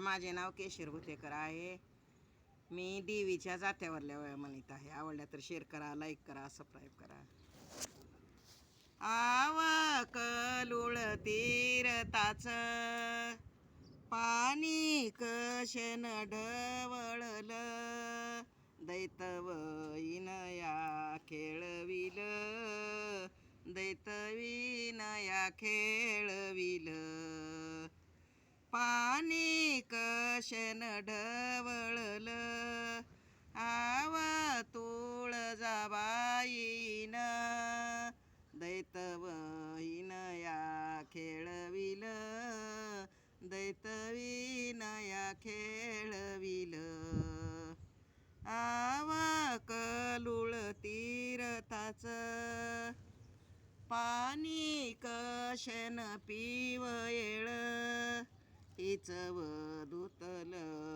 माझे नाव केशर भुतेकर आहे. मी देवीच्या जात्यावरल्या वया म्हणत आहे. आवडल्या तर शेअर करा लाईक करा सबस्क्राईब करा. आवा कलुळ तीरताच पाणी कशन ढवळल? दैतवईनया खेळविल. दैतविनया खेळविल पाणी कशन ढवळल. आव तुळजाबाईन दैतवईनया खेळविल. दैतविनया खेळविल. आव कलुळ तीरताच पाणी कशन पिवयेळ हिच दूतल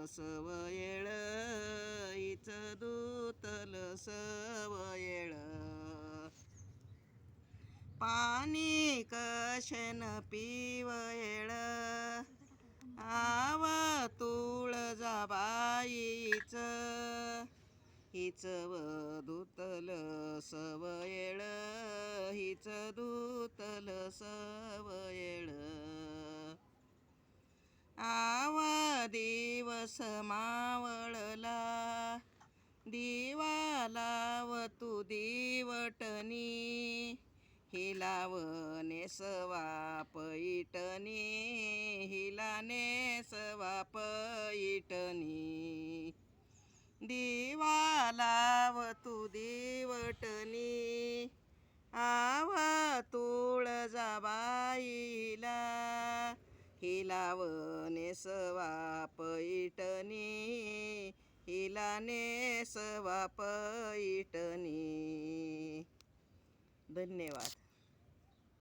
सवयेळ हिच दूतल सवयेळ पाणी कशन पिवयेळ आव तुळजाबाईच हिच दूतल सवयेळ हिच दूतल समावळला मावळला. दिवा लाव तू दिवटनी. हिलाव नेसवा पैठणी हिला नेसवा पैठणी दिवा लाव तू दिवटनी. आ हिलाव नेसवा पैठणी हिला नेसवा पैठणी धन्यवाद.